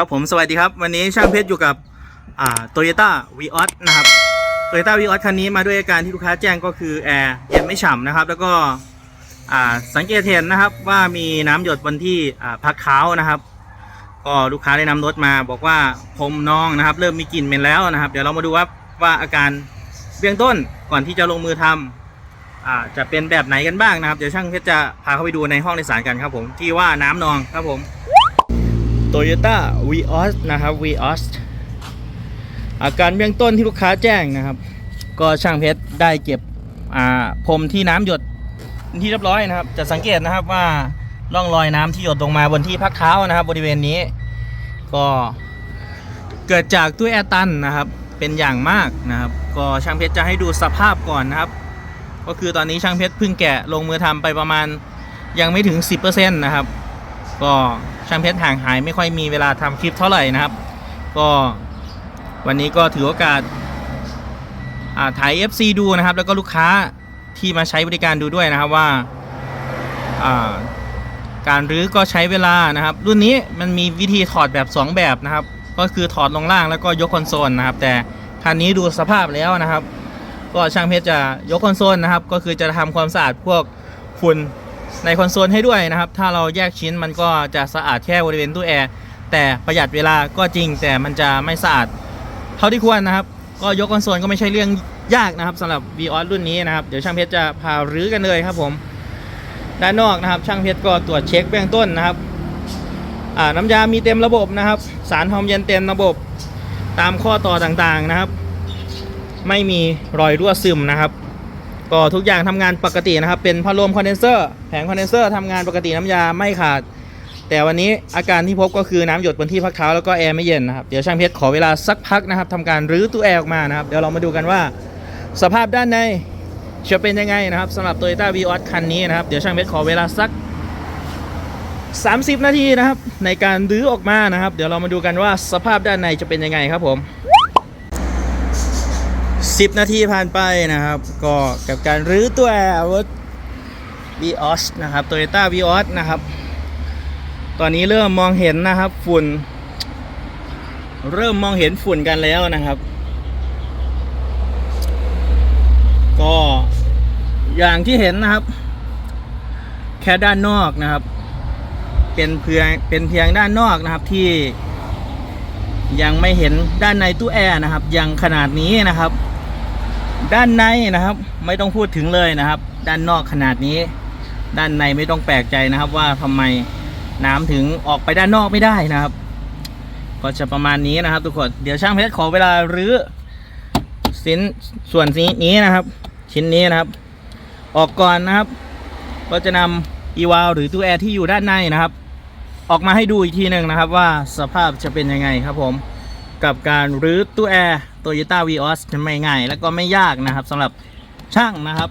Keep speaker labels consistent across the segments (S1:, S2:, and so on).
S1: ครับผมสวัสดีครับ วันนี้ช่างเพชรอยู่กับอ่าโตโยต้าวีออสนะครับโตโยต้าวีออสคันนี้มาด้วยอาการที่ลูกค้าแจ้งก็คือแอร์เย็นไม่ฉ่ำนะครับ แล้วก็อ่าสังเกตเห็นนะครับว่ามีน้ำหยดบนที่อ่าพักเท้านะครับ ก็ลูกค้าได้นำรถมาบอกว่าพรมนองนะครับ เริ่มมีกลิ่นเหม็นแล้วนะครับ เดี๋ยวเรามาดูว่าว่าอาการเบื้องต้นก่อนที่จะลงมือทำอ่าจะเป็นแบบไหนกันบ้างนะครับ เดี๋ยวช่างเพชรจะพาเข้าไปดูในห้องโดยสารกันครับผมที่ว่าน้ำนองครับผม Toyota Vios นะครับ Vios อาการเบื้องต้นที่ลูกค้าแจ้งนะครับ ก็ช่างเพชรได้เก็บพรมที่น้ำหยดที่เรียบร้อยนะครับ จะสังเกตนะครับว่าร่องรอยน้ำที่หยดลงมาบนที่พักเท้านะครับ บริเวณนี้ ก็เกิดจากตู้แอร์ตันนะครับ เป็นอย่างมากนะครับ ก็ช่างเพชรจะให้ดูสภาพก่อนนะครับ ก็คือตอนนี้ช่างเพชรเพิ่งแกะลงมือทำไปประมาณยังไม่ถึง 10%นะครับ ก็ ช่างเพชรห่างหายไม่ค่อยมีเวลาทำคลิปเท่าไหร่นะครับ ก็วันนี้ก็ถือโอกาสอ่าถ่าย FC ดูนะครับ แล้วก็ลูกค้าที่มาใช้บริการดูด้วยนะครับว่าาการรื้อก็ใช้เวลานะครับ รุ่นนี้มันมีวิธีถอดแบบ 2 แบบนะครับ ก็คือถอดลงล่างแล้วก็ยกคอนโซลนะครับ แต่คันนี้ดูสภาพแล้วนะครับ ก็ช่างเพชรจะยกคอนโซลนะครับ ก็คือจะทำความสะอาดพวกฝุ่น ในคอนโซลให้ด้วยนะครับ ถ้าเราแยกชิ้นมันก็จะสะอาดแค่บริเวณตู้แอร์แต่ประหยัดเวลาก็จริง แต่มันจะไม่สะอาดเท่าที่ควรนะครับ ก็ยกคอนโซลก็ไม่ใช่เรื่องยากนะครับสำหรับ v ีออรุ่นนี้นะครับ เดี๋ยวช่างเพชรจะพารื้อกันเลยครับผมด้านนอกนะครับ ช่างเพชรก็ตรวจเช็คเบื้องต้นนะครับน้ำยามีเต็มระบบนะครับ สารหอมเย็นเต็มระบบ ตามข้อต่อต่างๆนะครับ ไม่มีรอยรั่วซึมนะครับ ก็ทุกอย่างทำงานปกตินะครับ เป็นพัดลมคอนเดนเซอร์แผงคอนเดนเซอร์ทำงานปกติน้ำยาไม่ขาด แต่วันนี้อาการที่พบก็คือน้ำหยดบนที่พักเท้าแล้วก็แอร์ไม่เย็นนะครับเดี๋ยวช่างเพชรขอเวลาสักพักนะครับทำการรื้อตู้แอร์ออกมานะครับเดี๋ยวเรามาดูกันว่า สภาพด้านในจะเป็นยังไงนะครับสำหรับ Toyota v ีออสคันนี้นะครับเดี๋ยวช่างเพชรขอเวลาสัก 30 นาทีนะครับในการรื้อออกมานะครับ เดี๋ยวเรามาดูกันว่าสภาพด้านในจะเป็นยังไงครับผม 10 นาทีผ่านไปนะครับ ก็กับการรื้อตัวแอร์รถ Vios นะครับ Toyota Vios นะครับ ตอนนี้เริ่มมองเห็นนะครับฝุ่น เริ่มมองเห็นฝุ่นกันแล้วนะครับ ก็อย่างที่เห็นนะครับ แค่ด้านนอกนะครับ เป็นเพียงเป็นเพียงด้านนอกนะครับที่ยังไม่เห็นด้านในตู้แอร์นะครับ ยังขนาดนี้นะครับ ด้านในนะครับ ไม่ต้องพูดถึงเลยนะครับ ด้านนอกขนาดนี้ ด้านในไม่ต้องแปลกใจนะครับ ว่าทำไมน้ำถึงออกไปด้านนอกไม่ได้นะครับ ก็จะประมาณนี้นะครับ ทุกคนเดี๋ยวช่างเพชรขอเวลารื้อสินส่วนนี้นี้นะครับ ชิ้นนี้นะครับ ออกก่อนนะครับ ก็จะนำอีวาลหรือตู้แอร์ที่อยู่ด้านในนะครับ ออกมาให้ดูอีกทีหนึ่งนะครับ ว่าสภาพจะเป็นยังไงครับผม กับการรื้อตู้แอร์ Toyota Vios จะไม่ง่ายและก็ไม่ยากนะครับสำหรับช่างนะครับ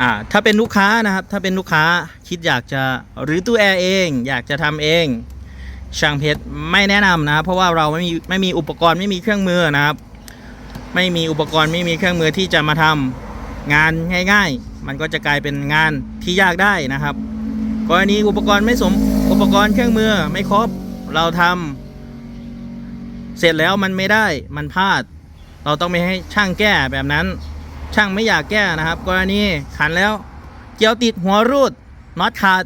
S1: อ่าถ้าเป็นลูกค้านะครับ ถ้าเป็นลูกค้าคิดอยากจะรื้อตู้แอร์เอง อยากจะทำเอง ช่างเพชรไม่แนะนำนะครับเพราะว่าเราไม่มีไม่มีอุปกรณ์ไม่มีเครื่องมือนะครับ ไม่มีอุปกรณ์ไม่มีเครื่องมือที่จะมาทำงานง่ายๆ มันก็จะกลายเป็นงานที่ยากได้นะครับกรณีอุปกรณ์ไม่สมอุปกรณ์เครื่องมือไม่ครบเราทำเสร็จแล้วมันไม่ได้มันพลาด เราต้องไม่ให้ช่างแก้แบบนั้น ช่างไม่อยากแก้นะครับ กรณีขันแล้วเกี่ยวติดหัวรูดน็อตขาด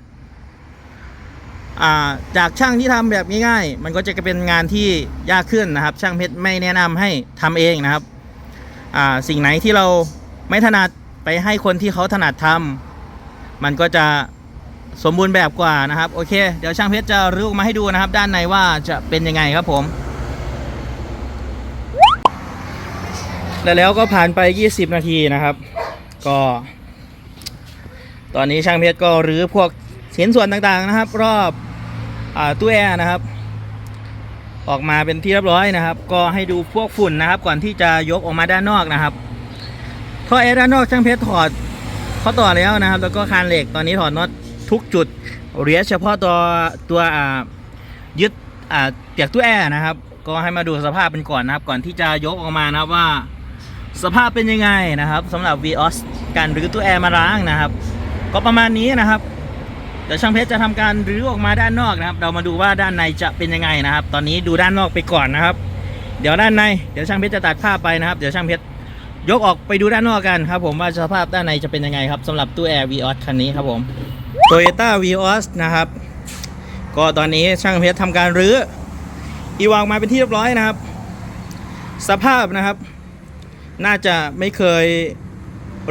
S1: จากช่างที่ทำแบบง่ายๆมันก็จะเป็นงานที่ยากขึ้นนะครับ ช่างเพชรไม่แนะนำให้ทำเองนะครับสิ่งไหนที่เราไม่ถนัดไปให้คนที่เขาถนัดทำมันก็จะสมบูรณ์แบบกว่านะครับ โอเค เดี๋ยวช่างเพชรจะรื้อออกมาให้ดูนะครับ ด้านในว่าจะเป็นยังไงครับผม แล้วแล้วก็ผ่านไป 20 นาทีนะครับ ก็ ตอนนี้ช่างเพชรก็รื้อพวกชิ้นส่วนต่างๆนะครับ รอบอตู้แอร์นะครับ ออกมาเป็นที่เรียบร้อยนะครับ ก็ให้ดูพวกฝุ่นนะครับ ก่อนที่จะยกออกมาด้านนอกนะครับท่อแอร์ด้านนอกช่างเพชรถอดข้อต่อแล้วนะครับ แล้วก็คานเหล็กตอนนี้ถอดน็อตทุกจุดเหลือเฉพาะตัวตัวยึดเปียกตู้แอร์นะครับ ก็ให้มาดูสภาพเป็นก่อนนะครับ ก่อนที่จะยกออกมานะครับว่า สภาพเป็นยังไงนะครับสำหรับ Vios การรื้อตู้แอร์มาล้างนะครับ ก็ประมาณนี้นะครับเดี๋ยวช่างเพชรจะทำการรื้อออกมาด้านนอกนะครับ เรามาดูว่าด้านในจะเป็นยังไงนะครับ ตอนนี้ดูด้านนอกไปก่อนนะครับ เดี๋ยวด้านในเดี๋ยวช่างเพชรจะตัดภาพไปนะครับ เดี๋ยวช่างเพชรยกออกไปดูด้านนอกกันครับ ผมว่าสภาพด้านในจะเป็นยังไงครับสำหรับตู้แอร์ Vios คันนี้ครับผม Toyota Vios นะครับ ก็ตอนนี้ช่างเพชรทำการรื้ออีวางมาเป็นที่เรียบร้อยนะครับ สภาพนะครับ น่าจะไม่เคย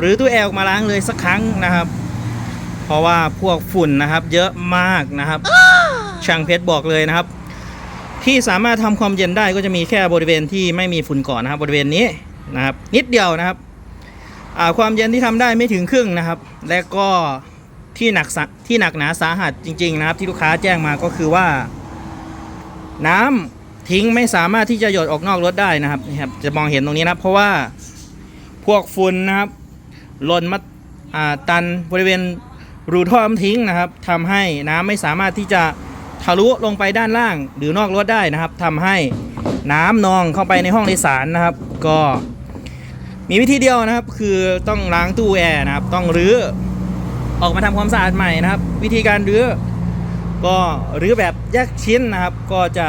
S1: รื้อตู้แอร์ออกมาล้างเลยสักครั้งนะครับ เพราะว่าพวกฝุ่นนะครับ เยอะมากนะครับ ช่างเพชรบอกเลยนะครับ ที่สามารถทำความเย็นได้ก็จะมีแค่บริเวณที่ไม่มีฝุ่นเก่อนนะครับ บริเวณนี้นะครับ นิดเดียวนะครับอ่าความเย็นที่ทำได้ไม่ถึงครึ่งนะครับ และก็ที่หนักสะที่หนักหนาสาหัสจริง ๆ นะครับ ที่ลูกค้าแจ้งมาก็คือว่า น้ำ ทิ้งไม่สามารถที่จะหยดออกนอกรถได้นะครับนี่ครับ จะมองเห็นตรงนี้นะครับเพราะว่าพวกฝุ่นนะครับหล่นมาอ่าตันบริเวณรูท่อน้ำทิ้งนะครับทำให้น้ำไม่สามารถที่จะทะลุลงไปด้านล่างหรือนอกรถได้นะครับทำให้น้ำนองเข้าไปในห้องโดยสารนะครับ ก็มีวิธีเดียวนะครับ คือต้องล้างตู้แอร์นะครับ ต้องรื้อออกมาทำความสะอาดใหม่นะครับ วิธีการรื้อก็รื้อแบบแยกชิ้นนะครับ ก็จะ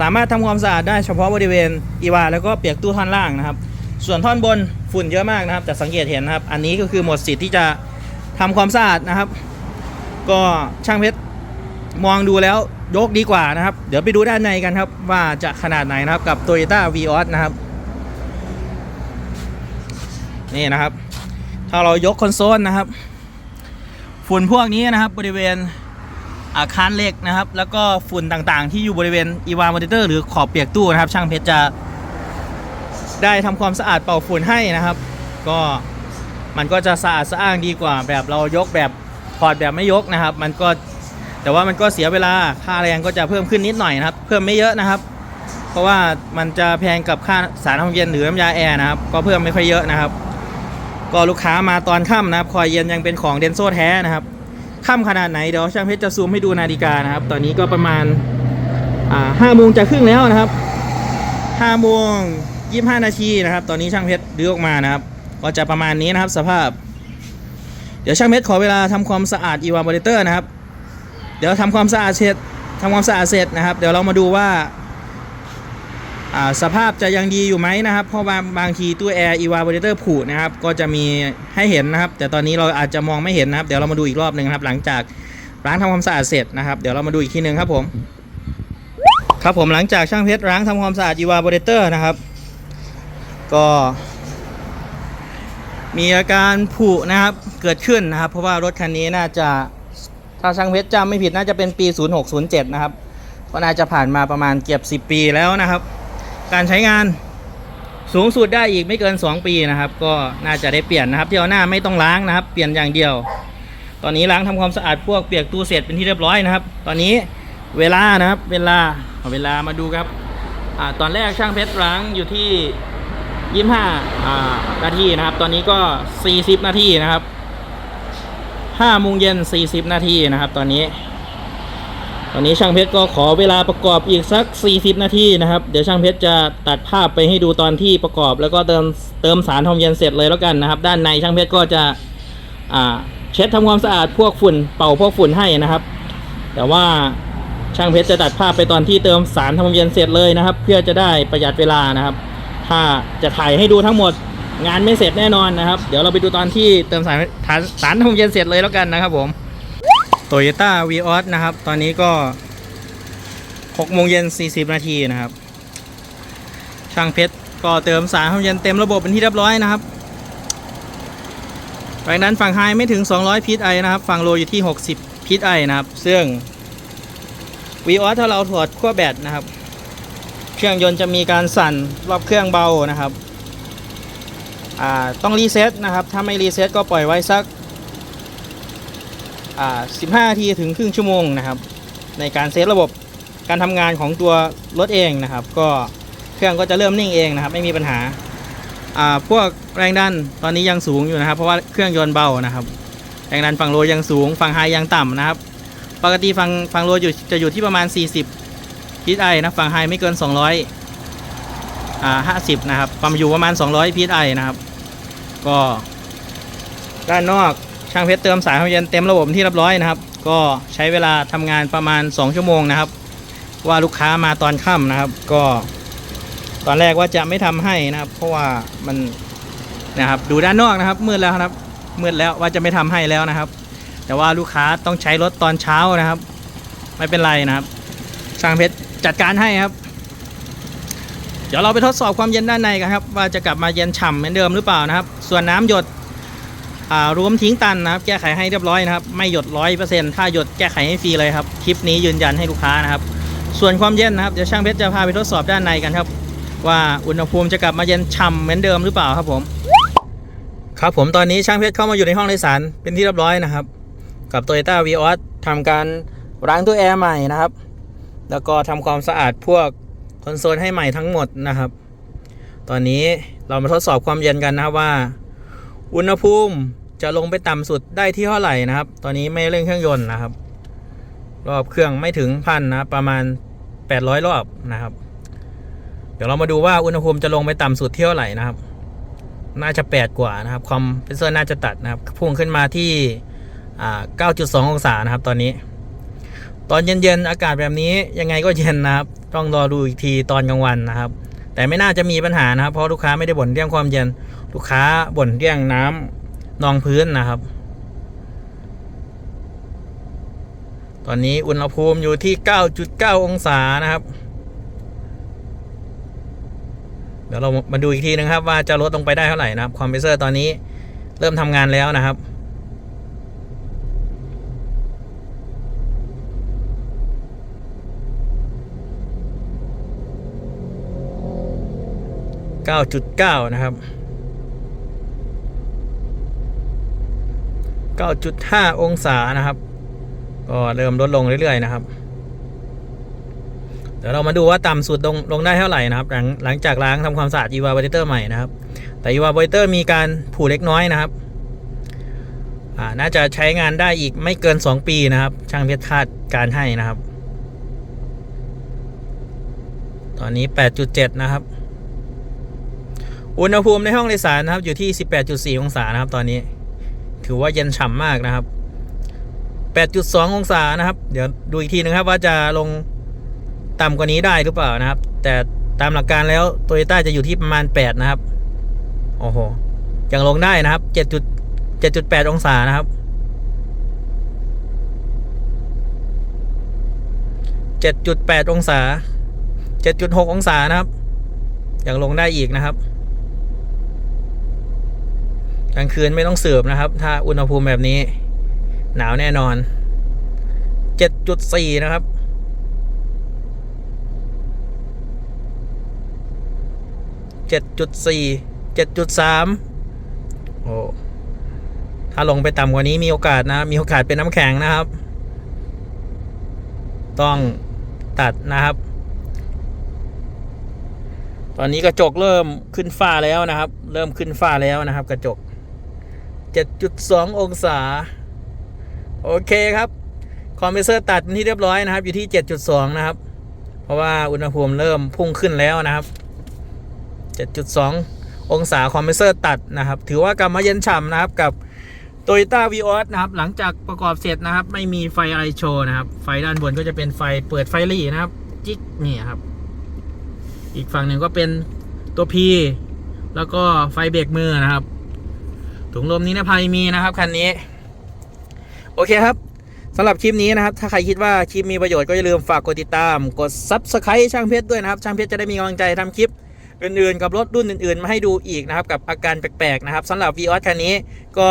S1: สามารถทำความสะอาดได้เฉพาะบริเวณอีวาแล้วก็เปียกตู้ท่อนล่างนะครับ ส่วนท่อนบนฝุ่นเยอะมากนะครับ แต่สังเกตเห็นนะครับ อันนี้ก็คือหมดสิทธิ์ที่จะทำความสะอาดนะครับ ก็ช่างเพชรมองดูแล้วยกดีกว่านะครับ เดี๋ยวไปดูด้านในกันครับ ว่าจะขนาดไหนนะครับกับ Toyota Vios นะครับ นี่นะครับ ถ้าเรายกคอนโซลนะครับ ฝุ่นพวกนี้นะครับบริเวณ คารเหล็กนะครับ แล้วก็ฝุ่นต่างๆ ที่อยู่บริเวณอีวามอนิเตอร์หรือขอบเปียกตู้นะครับ ช่างเพชรจะได้ทำความสะอาดเป่าฝุ่นให้นะครับ ก็มันก็จะสะอาดสะอ้างดีกว่า แบบเรายกแบบถอดแบบไม่ยกนะครับ มันก็แต่ว่ามันก็เสียเวลาค่าแรงก็จะเพิ่มขึ้นนิดหน่อยนะครับ เพิ่มไม่เยอะนะครับ เพราะว่ามันจะแพงกับค่าสารความเย็นหรือน้ำยาแอร์นะครับ ก็เพิ่มไม่ค่อยเยอะนะครับ ก็ลูกค้ามาตอนค่ำนะครับคอยเย็นยังเป็นของเดนโซแท้นะครับ ค่ำขนาดไหนเดี๋ยวช่างเพชรจะซูมให้ดูนาฬิกานะครับ ตอนนี้ก็ประมาณห้าโมงจะครึ่งแล้วนะครับห้าโมงยี่ห้านาทีนะครับ ตอนนี้ช่างเพชรดื้อออกมานะครับ ก็จะประมาณนี้นะครับสภาพ เดี๋ยวช่างเพชรขอเวลาทำความสะอาดอีวาบริเตอร์นะครับ เดี๋ยวทำความสะอาดเสร็จทำความสะอาดเสร็จนะครับ เดี๋ยวเรามาดูว่า สภาพจะยังดีอยู่ไหมนะครับ เพราะบางบางทีตู้แอร์อีวาบริเตอร์ผุนะครับ ก็จะมีให้เห็นนะครับ แต่ตอนนี้เราอาจจะมองไม่เห็นนะครับ เดี๋ยวเรามาดูอีกรอบหนึ่งครับ หลังจากล้างทำความสะอาดเสร็จนะครับ เดี๋ยวเรามาดูอีกทีหนึ่งครับผม ครับผมหลังจากช่างเพชรล้างทำความสะอาดอีวาบริเตอร์นะครับ ก็มีอาการผุนะครับเกิดขึ้นนะครับ เพราะว่ารถคันนี้น่าจะถ้าช่างเพชรจำไม่ผิดน่าจะเป็นปี 0607 นะครับก็น่าจะผ่านมาประมาณเกือบ10 ปีแล้วนะครับ การใช้งานสูงสุดได้อีกไม่เกิน 2 ปีนะครับ ก็น่าจะได้เปลี่ยนนะครับ ที่เอาหน้าไม่ต้องล้างนะครับ เปลี่ยนอย่างเดียว ตอนนี้ล้างทำความสะอาดพวกเปียกตู้เสร็จเป็นที่เรียบร้อยนะครับ ตอนนี้เวลานะครับ เวลาเอาเวลามาดูครับอตอนแรกช่างเพชรล้างอยู่ที่ยี่ห้าอ่านาทีนะครับ ตอนนี้ก็สี่สิบนาทีนะครับห้าโมงเย็นสี่สิบนาทีนะครับ ตอนนี้ ตอนนี้ช่างเพชรก็ขอเวลาประกอบอีกสัก 40 นาทีนะครับ เดี๋ยวช่างเพชรจะตัดภาพไปให้ดูตอนที่ประกอบ แล้วก็เติมเติมสารทอมเย็นเสร็จเลยแล้วกันนะครับ ด้านในช่างเพชรก็จะอ่าเช็ดทำความสะอาดพวกฝุ่นเป่าพวกฝุ่นให้นะครับ แต่ว่าช่างเพชรจะตัดภาพไปตอนที่เติมสารทำความเย็นเสร็จเลยนะครับ เพื่อจะได้ประหยัดเวลานะครับ ถ้าจะถ่ายให้ดูทั้งหมดงานไม่เสร็จแน่นอนนะครับ เดี๋ยวเราไปดูตอนที่เติมสารสารสารทำความเย็นเสร็จเลยแล้วกันนะครับผม โตโยต้าวีออสนะครับ ตอนนี้ก็6โมงเย็น 40 นาทีนะครับ ช่างเพชรก็เติมสารความเย็นเต็มระบบเป็นที่เรียบร้อยนะครับแรงดันฝั่งไฮไม่ถึง 200พีทไอนะครับ ฝั่งโลอยู่ที่ 60พีทไอนะครับ ซึ่งวีออสถ้าเราถอดขั้วแบตนะครับ เครื่องยนต์จะมีการสั่นรอบเครื่องเบานะครับ ต้องรีเซ็ตนะครับ ถ้าไม่รีเซ็ตก็ปล่อยไว้สัก 15นาทีถึงครึ่งชั่วโมงนะครับ ในการเซตระบบการทำงานของตัวรถเองนะครับ ก็เครื่องก็จะเริ่มนิ่งเองนะครับ ไม่มีปัญหาพวกแรงดันตอนนี้ยังสูงอยู่นะครับ เพราะว่าเครื่องยนต์เบานะครับ แรงดันฝั่งโลยังสูง ฝั่งไฮยังต่ำนะครับ ปกติฝั่งฝั่งโลอยู่จะอยู่ที่ประมาณ 40พีทไอนะฝั่งไฮไม่เกิน 200อ่า50 นะครับ ความอยู่ประมาณ 200พีทไอนะครับ ก็ด้านนอก ช่างเพชรเติมสายความเย็นเต็มระบบที่เรียบร้อยนะครับ ก็ใช้เวลาทำงานประมาณ 2 ชั่วโมงนะครับ ว่าลูกค้ามาตอนค่ำนะครับ ก็ ตอนแรกว่าจะไม่ทำให้นะครับ เพราะว่ามันนะครับดูด้านนอกนะครับ มืดแล้วครับ มืดแล้วว่าจะไม่ทำให้แล้วนะครับ แต่ว่าลูกค้าต้องใช้รถตอนเช้านะครับ ไม่เป็นไรนะครับช่างเพชรจัดการให้ครับ เดี๋ยวเราไปทดสอบความเย็นด้านในกันครับ ว่าจะกลับมาเย็นฉ่ำเหมือนเดิมหรือเปล่านะครับ ส่วนน้ำหยด รวมทิ้งตันนะครับ แก้ไขให้เรียบร้อยนะครับ ไม่หยดร้อยเปอร์เซ็นต์ถ้าหยดแก้ไขให้ฟรีเลยครับ คลิปนี้ยืนยันให้ลูกค้านะครับ ส่วนความเย็นนะครับ เดี๋ยวช่างเพชรจะพาไปทดสอบด้านในกันครับ ว่าอุณหภูมิจะกลับมาเย็นฉ่ำเหมือนเดิมหรือเปล่าครับผม ครับผมตอนนี้ช่างเพชรเข้ามาอยู่ในห้องโดยสารเป็นที่เรียบร้อยนะครับ กับ Toyota v ีออสทำการล้างตัวแอร์ใหม่นะครับ แล้วก็ทำความสะอาดพวกคอนโซลให้ใหม่ทั้งหมดนะครับ ตอนนี้เรามาทดสอบความเย็นกันนะครับว่า อุณหภูมิจะลงไปต่ำสุดได้ที่เท่าไหร่นะครับ ตอนนี้ไม่เร่งเครื่องยนต์นะครับ รอบเครื่องไม่ถึงพันนะครับประมาณ 800 รอบนะครับ เดี๋ยวเรามาดูว่าอุณหภูมิจะลงไปต่ำสุดเท่าไหร่นะครับ น่าจะ 8 กว่านะครับคอมเพรสเซอร์น่าจะตัดนะครับ พุ่งขึ้นมาที่ 9.2 องศานะครับ ตอนนี้ ตอนเย็นๆอากาศแบบนี้ยังไงก็เย็นนะครับ ต้องรอดูอีกทีตอนกลางวันนะครับ แต่ไม่น่าจะมีปัญหานะครับ เพราะลูกค้าไม่ได้บ่นเรื่องความเย็น ลูกค้าบ่นเรื่องน้ำนองพื้นนะครับ ตอนนี้อุณหภูมิอยู่ที่ 9.9 องศานะครับ เดี๋ยวเรามาดูอีกทีนึงครับ ว่าจะลดลงไปได้เท่าไหร่นะครับคอมเพรสเซอร์ตอนนี้เริ่มทำงานแล้วนะครับ9.9 นะครับ 9.5 องศานะครับ ก็เริ่มลดลงเรื่อยๆนะครับ เดี๋ยวเรามาดูว่าต่ำสุดลงลงได้เท่าไหร่นะครับ หลังหลังจากล้างทำความสะอาด EVA v a l i d a t o r ใหม่นะครับ แต่ EVA v a l i d a t o r มีการผุเล็กน้อยนะครับอาน่าจะใช้งานได้อีกไม่เกิน 2 ปีนะครับ ช่างเพชรคาดการให้นะครับ ตอนนี้ 8.7 นะครับ อุณหภูมิในห้องโดยสารนะครับอยู่ที่ 18.4 องศานะครับตอนนี้ ถือว่าเย็นฉ่ำมากนะครับ 8.2 องศานะครับ เดี๋ยวดูอีกทีนึงครับว่าจะลงต่ำกว่านี้ได้หรือเปล่านะครับ แต่ตามหลักการแล้วโตโยต้าจะอยู่ที่ประมาณ 8 นะครับ โอ้โห ยังลงได้นะครับ 7.7.8 องศานะครับ 7.8 องศา 7.6 องศานะครับ ยังลงได้อีกนะครับ กลางคืนไม่ต้องเสืบนะครับ ถ้าอุณหภูมิแบบนี้ หนาวแน่นอน 7.4 นะครับ 7.4 7.3 โอ้ ถ้าลงไปต่ำกว่านี้มีโอกาสนะ มีโอกาสเป็นน้ำแข็งนะครับ ต้องตัดนะครับ ตอนนี้กระจกเริ่มขึ้นฟ้าแล้วนะครับ เริ่มขึ้นฟ้าแล้วนะครับ กระจก 7.2 องศา โอเคครับคอมเพรสเซอร์ตัดที่เรียบร้อยนะครับ อยู่ที่ 7.2 นะครับ เพราะว่าอุณหภูมิเริ่มพุ่งขึ้นแล้วนะครับ 7.2 องศาคอมเพรสเซอร์ตัดนะครับ ถือว่ากลับมาเย็นฉ่ำนะครับกับ Toyota v ีออสนะครับ หลังจากประกอบเสร็จนะครับ ไม่มีไฟอะไรโชว์นะครับ ไฟด้านบนก็จะเป็นไฟเปิดไฟลีนะครับ จิ๊กนี่ครับ อีกฝั่งหนึ่งก็เป็นตัว P แล้วก็ไฟเบรกมือนะครับ ถุงลมนิรภัยมีนะครับคันนี้ โอเคครับสำหรับคลิปนี้นะครับ ถ้าใครคิดว่าคลิปมีประโยชน์ก็อย่าลืมฝากกดติดตาม กด Subscribe ช่างเพชรด้วยนะครับ ช่างเพชรจะได้มีกำลังใจทำคลิปอื่นๆ กับรถรุ่นอื่นๆ มาให้ดูอีกนะครับ กับอาการแปลกๆนะครับสำหรับ v ีออสคันนี้ก็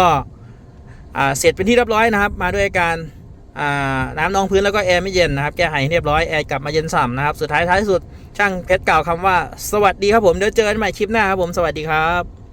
S1: เสร็จเป็นที่เรียบร้อยนะครับ มาด้วยอาการน้ำนองพื้นแล้วก็แอร์ไม่เย็นนะครับ แก้ไขเรียบร้อยแอร์กลับมาเย็นฉ่ำนะครับ สุดท้ายท้ายสุดช่างเพชรกล่าวคำว่า สวัสดีครับผมเดี๋ยวเจอกันใหม่คลิปหน้าครับผมสวัสดีครับ